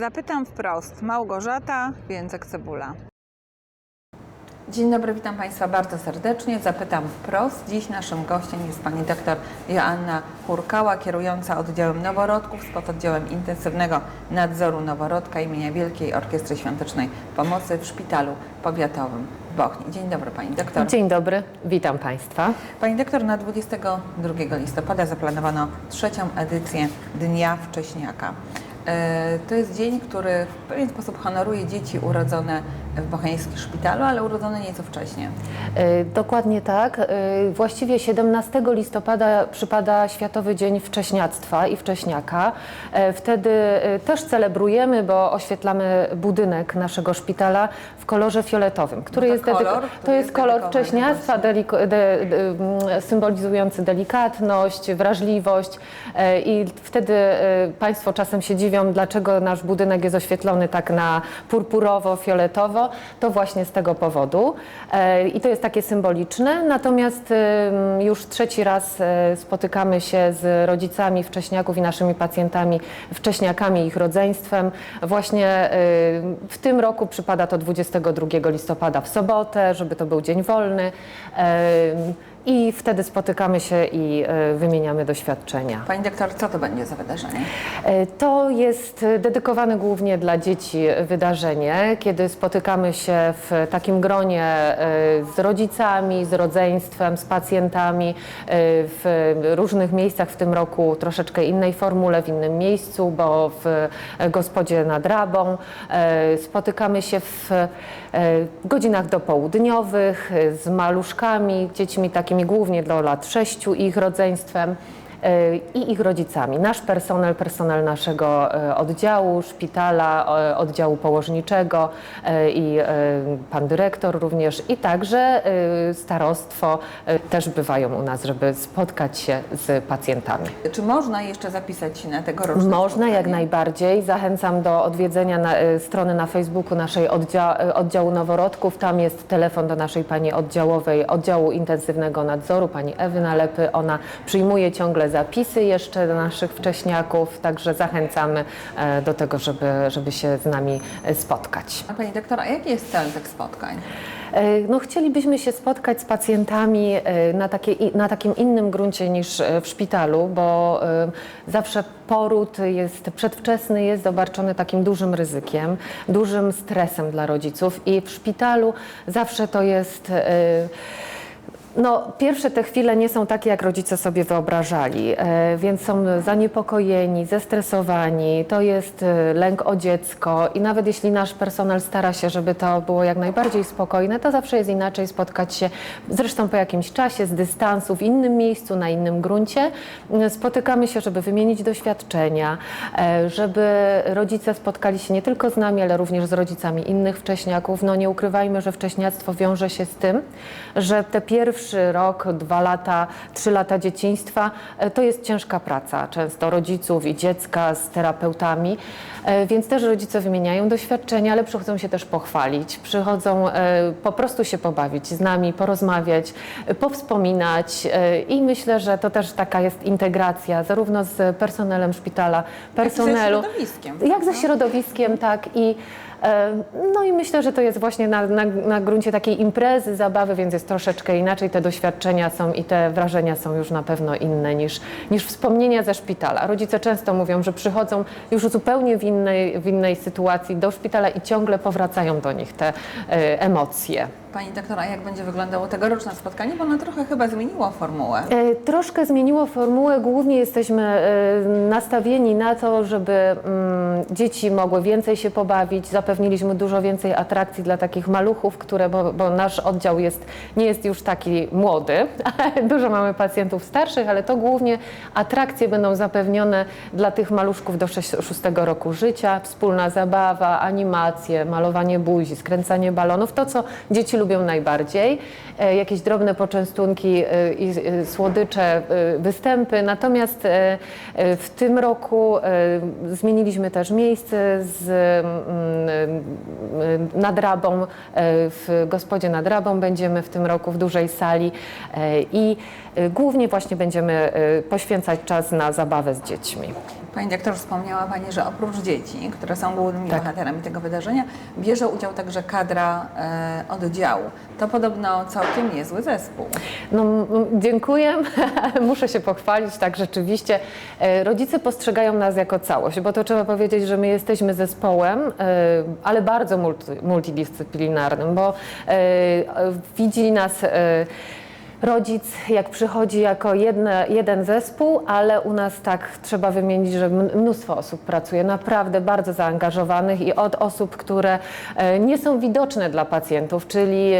Zapytam wprost. Małgorzata, Więcek Cebula. Dzień dobry, witam Państwa bardzo serdecznie. Zapytam wprost. Dziś naszym gościem jest pani dr Joanna Hurkała, kierująca oddziałem noworodków z pododdziałem intensywnego nadzoru noworodka imienia Wielkiej Orkiestry Świątecznej Pomocy w Szpitalu Powiatowym w Bochni. Dzień dobry Pani doktor. Dzień dobry, witam Państwa. Pani doktor, na 22 listopada zaplanowano trzecią edycję Dnia Wcześniaka. E, To jest dzień, który w pewien sposób honoruje dzieci urodzone w bocheńskim szpitalu, ale urodzone nieco wcześniej. E, Dokładnie tak. E, Właściwie 17 listopada przypada Światowy Dzień Wcześniactwa i Wcześniaka. Wtedy też celebrujemy, bo oświetlamy budynek naszego szpitala kolorze fioletowym, który to jest dedyko- kolor, to który jest jest kolor wcześniactwa, deliko- de, de, mm, symbolizujący delikatność, wrażliwość E, i wtedy e, Państwo czasem się dziwią, dlaczego nasz budynek jest oświetlony tak na purpurowo-fioletowo. To właśnie z tego powodu E, i to jest takie symboliczne. Natomiast em, już trzeci raz e, spotykamy się z rodzicami wcześniaków i naszymi pacjentami, wcześniakami ich rodzeństwem. Właśnie e, w tym roku przypada to 22 listopada w sobotę, żeby to był dzień wolny. I wtedy spotykamy się i e, wymieniamy doświadczenia. Pani doktor, co to będzie za wydarzenie? E, To jest dedykowane głównie dla dzieci wydarzenie, kiedy spotykamy się w takim gronie e, z rodzicami, z rodzeństwem, z pacjentami w różnych miejscach w tym roku troszeczkę innej formule, w innym miejscu, bo w gospodzie nad Rabą. Spotykamy się w godzinach dopołudniowych z maluszkami, dziećmi takimi głównie do lat 6 i ich rodzeństwem i ich rodzicami. Nasz personel, personel naszego e, oddziału, szpitala, e, oddziału położniczego e, i e, pan dyrektor również i także e, starostwo e, też bywają u nas, żeby spotkać się z pacjentami. Czy można jeszcze zapisać się na tegoroczne Można spotkanie? jak najbardziej. Zachęcam do odwiedzenia na, e, strony na Facebooku naszej oddzia, e, oddziału noworodków. Tam jest telefon do naszej pani oddziałowej, oddziału intensywnego nadzoru, pani Ewy Nalepy. Ona przyjmuje ciągle zapisy jeszcze do naszych wcześniaków, także zachęcamy e, do tego, żeby, żeby się z nami e, spotkać. A Pani doktor, a jaki jest cel tych spotkań? E, No, chcielibyśmy się spotkać z pacjentami na, takie, na takim innym gruncie niż w szpitalu, bo zawsze poród jest przedwczesny, jest obarczony takim dużym ryzykiem, dużym stresem dla rodziców i w szpitalu zawsze to jest. No, pierwsze te chwile nie są takie, jak rodzice sobie wyobrażali, e, więc są zaniepokojeni, zestresowani. To jest e, lęk o dziecko i nawet jeśli nasz personel stara się, żeby to było jak najbardziej spokojne, to zawsze jest inaczej spotkać się, zresztą po jakimś czasie, z dystansu, w innym miejscu, na innym gruncie. Spotykamy się, żeby wymienić doświadczenia, e, żeby rodzice spotkali się nie tylko z nami, ale również z rodzicami innych wcześniaków. No nie ukrywajmy, że wcześniactwo wiąże się z tym, że te pierwszy rok, dwa lata, trzy lata dzieciństwa. E, to jest ciężka praca często rodziców i dziecka z terapeutami, e, więc też rodzice wymieniają doświadczenia, ale przychodzą się też pochwalić, przychodzą e, po prostu się pobawić z nami, porozmawiać, powspominać i myślę, że to też taka jest integracja zarówno z personelem szpitala, personelu, środowiskiem, jak ze środowiskiem, tak i no i myślę, że to jest właśnie na, na, na gruncie takiej imprezy, zabawy, więc jest troszeczkę inaczej. Te doświadczenia są i te wrażenia są już na pewno inne niż, niż wspomnienia ze szpitala. Rodzice często mówią, że przychodzą już zupełnie w innej, w innej sytuacji do szpitala i ciągle powracają do nich te e, emocje. Pani doktor, a jak będzie wyglądało tegoroczne spotkanie? Bo ono trochę chyba zmieniło formułę. E, Troszkę zmieniło formułę. Głównie jesteśmy e, nastawieni na to, żeby mm, dzieci mogły więcej się pobawić. Zapewniliśmy dużo więcej atrakcji dla takich maluchów, które, bo, bo nasz oddział jest, nie jest już taki młody. dużo mamy pacjentów starszych, ale to głównie atrakcje będą zapewnione dla tych maluszków do 6, 6 roku życia. Wspólna zabawa, animacje, malowanie buzi, skręcanie balonów. To, co dzieci lubią najbardziej. E, Jakieś drobne poczęstunki e, i e, słodycze, występy. Natomiast w tym roku zmieniliśmy też miejsce z mm, e, nad Rabą. e, W gospodzie nad Rabą będziemy w tym roku w dużej sali i głównie właśnie będziemy poświęcać czas na zabawę z dziećmi. Pani doktor, wspomniała Pani, że oprócz dzieci, które są głównymi Tak. bohaterami tego wydarzenia, bierze udział także kadra e, oddziału. To podobno całkiem niezły zespół. No, dziękuję, muszę się pochwalić, tak rzeczywiście. E, Rodzice postrzegają nas jako całość, bo to trzeba powiedzieć, że my jesteśmy zespołem, e, ale bardzo multi, multidyscyplinarnym, bo e, widzi nas rodzic, jak przychodzi jako jedne, jeden zespół, ale u nas tak trzeba wymienić, że mnóstwo osób pracuje, naprawdę bardzo zaangażowanych i od osób, które e, nie są widoczne dla pacjentów, czyli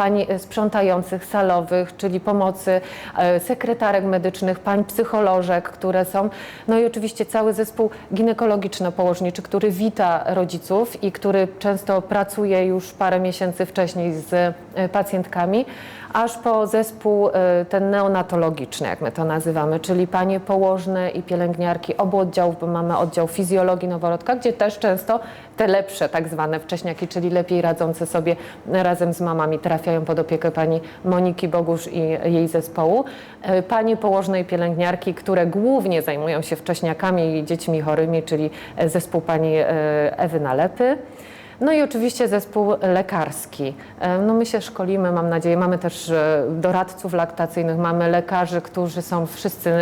pań sprzątających, salowych, czyli pomocy, e, sekretarek medycznych, pań psycholożek, które są, no i oczywiście cały zespół ginekologiczno-położniczy, który wita rodziców i który często pracuje już parę miesięcy wcześniej z e, pacjentkami, aż po zespół e, ten neonatologiczny, jak my to nazywamy, czyli panie położne i pielęgniarki obu oddziałów, bo mamy oddział fizjologii noworodka, gdzie też często te lepsze tak zwane wcześniaki, czyli lepiej radzące sobie razem z mamami trafiają pod opiekę pani Moniki Bogusz i jej zespołu. E, Panie położne i pielęgniarki, które głównie zajmują się wcześniakami i dziećmi chorymi, czyli e, zespół pani e, Ewy Nalepy. No i oczywiście zespół lekarski. No my się szkolimy, mam nadzieję. Mamy też doradców laktacyjnych, mamy lekarzy, którzy są wszyscy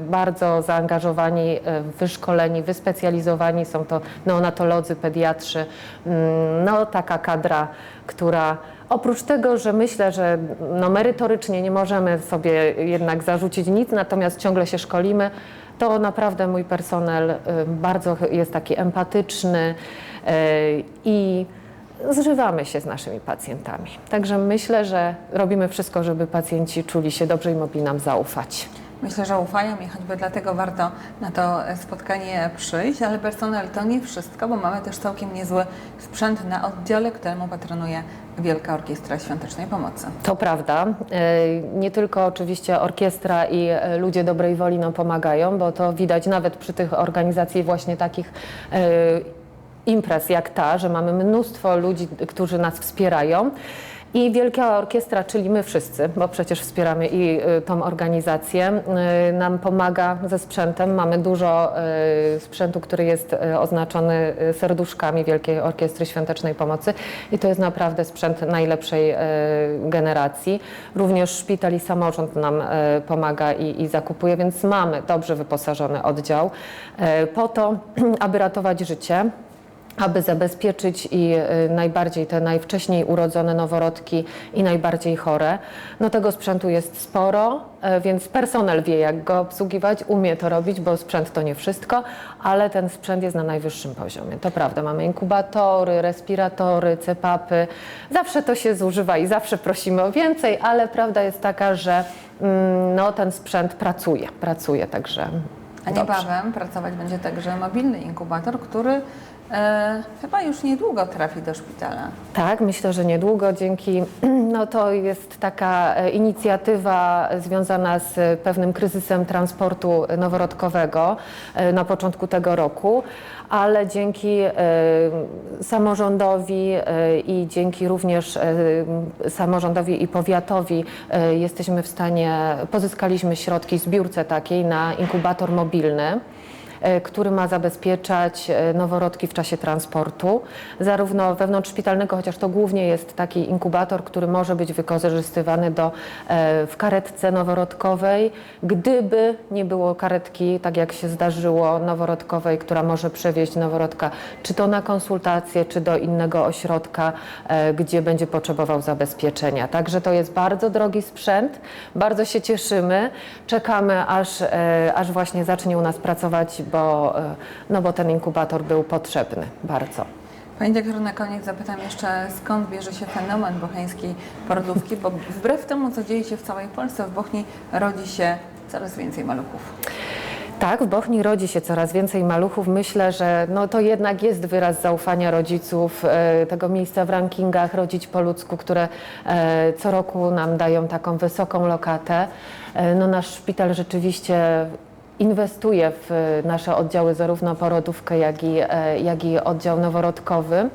bardzo zaangażowani, wyszkoleni, wyspecjalizowani. Są to neonatolodzy, pediatrzy. Mm, No taka kadra, która oprócz tego, że myślę, że no merytorycznie nie możemy sobie jednak zarzucić nic, natomiast ciągle się szkolimy, to naprawdę mój personel y, bardzo jest taki empatyczny y, i zżywamy się z naszymi pacjentami. Także myślę, że robimy wszystko, żeby pacjenci czuli się dobrze i mogli nam zaufać. Myślę, że ufają i choćby dlatego warto na to spotkanie przyjść, ale personel to nie wszystko, bo mamy też całkiem niezły sprzęt na oddziale, któremu patronuje Wielka Orkiestra Świątecznej Pomocy. To prawda. Y, Nie tylko oczywiście orkiestra i ludzie dobrej woli nam pomagają, bo to widać nawet przy tych organizacji właśnie takich y, imprez jak ta, że mamy mnóstwo ludzi, którzy nas wspierają. I Wielka Orkiestra, czyli my wszyscy, bo przecież wspieramy i y, tą organizację, y, nam pomaga ze sprzętem. Mamy dużo y, sprzętu, który jest oznaczony serduszkami Wielkiej Orkiestry Świątecznej Pomocy i to jest naprawdę sprzęt najlepszej generacji. Również szpital i samorząd nam pomaga i, i zakupuje, więc mamy dobrze wyposażony oddział po to, aby ratować życie aby zabezpieczyć i y, najbardziej te najwcześniej urodzone noworodki i najbardziej chore. No tego sprzętu jest sporo, e, więc personel wie jak go obsługiwać, umie to robić, bo sprzęt to nie wszystko, ale ten sprzęt jest na najwyższym poziomie. To prawda, mamy inkubatory, respiratory, CPAPy. Zawsze to się zużywa i zawsze prosimy o więcej, ale prawda jest taka, że mm, no, ten sprzęt pracuje, pracuje, także A dobrze. niebawem pracować będzie także mobilny inkubator, który e, chyba już niedługo trafi do szpitala. Tak, myślę, że niedługo dzięki, no to jest taka e, inicjatywa związana z pewnym kryzysem transportu noworodkowego e, na początku tego roku, ale dzięki e, samorządowi i dzięki również samorządowi i powiatowi jesteśmy w stanie, pozyskaliśmy środki w zbiórce takiej na inkubator mobilny który ma zabezpieczać e, noworodki w czasie transportu, zarówno wewnątrzszpitalnego, chociaż to głównie jest taki inkubator, który może być wykorzystywany do, e, w karetce noworodkowej, gdyby nie było karetki, tak jak się zdarzyło, noworodkowej, która może przewieźć noworodka czy to na konsultację, czy do innego ośrodka, e, gdzie będzie potrzebował zabezpieczenia. Także to jest bardzo drogi sprzęt, bardzo się cieszymy, czekamy aż, e, aż właśnie zacznie u nas pracować, bo, e, no bo ten inkubator był potrzebny bardzo. Pani doktor, na koniec zapytam jeszcze, skąd bierze się fenomen bocheńskiej porodówki, bo wbrew temu, co dzieje się w całej Polsce, w Bochni rodzi się coraz więcej maluchów. Tak, w Bochni rodzi się coraz więcej maluchów. Myślę, że no to jednak jest wyraz zaufania rodziców, e, tego miejsca w rankingach Rodzić po ludzku, które e, co roku nam dają taką wysoką lokatę. No nasz szpital rzeczywiście inwestuje w e, nasze oddziały, zarówno porodówkę, jak i, e, jak i oddział noworodkowy.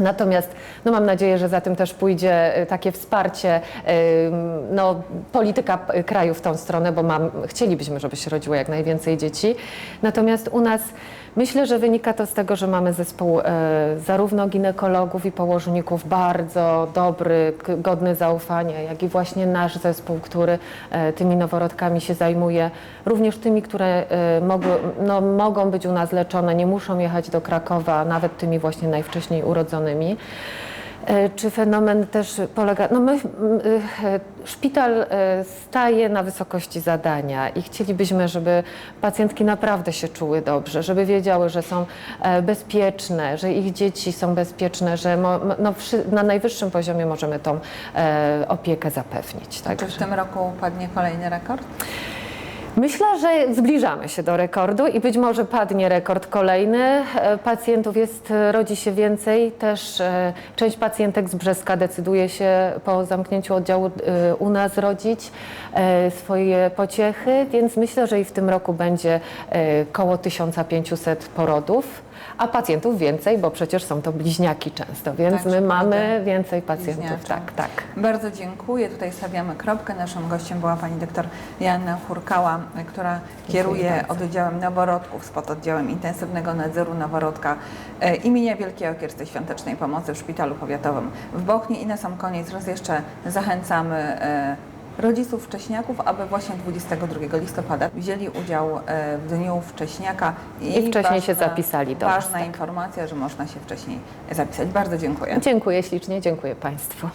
Natomiast no mam nadzieję, że za tym też pójdzie y, takie wsparcie, no, polityka kraju w tą stronę, bo mam, chcielibyśmy, żeby się rodziło jak najwięcej dzieci. Natomiast u nas myślę, że wynika to z tego, że mamy zespół y, zarówno ginekologów i położników bardzo dobry, godny zaufania, jak i właśnie nasz zespół, który y, tymi noworodkami się zajmuje, również tymi, które y, mogły, no, mogą być u nas leczone, nie muszą jechać do Krakowa, nawet tymi właśnie najwcześniej urodzonymi. E, Czy fenomen też polega. No my, e, szpital e, staje na wysokości zadania i chcielibyśmy, żeby pacjentki naprawdę się czuły dobrze, żeby wiedziały, że są bezpieczne, że ich dzieci są bezpieczne, że no, na najwyższym poziomie możemy tą opiekę zapewnić. Czy w tym roku padnie kolejny rekord? Myślę, że zbliżamy się do rekordu i być może padnie rekord kolejny. E, Pacjentów jest, e, rodzi się więcej. Też e, część pacjentek z Brzeska decyduje się po zamknięciu oddziału u nas rodzić swoje pociechy, więc myślę, że i w tym roku będzie koło 1500 porodów. A pacjentów więcej, bo przecież są to bliźniaki często, więc Tak, my mamy więcej pacjentów. bliźniacze. Tak, tak. Bardzo dziękuję. Tutaj stawiamy kropkę. Naszym gościem była pani doktor Joanna Hurkała, która kieruje bardzo. oddziałem noworodków z pododdziałem intensywnego nadzoru noworodka e, imienia Wielkiej Okiersty Świątecznej Pomocy w Szpitalu Powiatowym w Bochni. I na sam koniec raz jeszcze zachęcamy e, rodziców wcześniaków, aby właśnie 22 listopada wzięli udział e, w Dniu Wcześniaka. I wcześniej się zapisali do Ważna tak. informacja, że można się wcześniej zapisać. Bardzo dziękuję. Dziękuję ślicznie, dziękuję Państwu.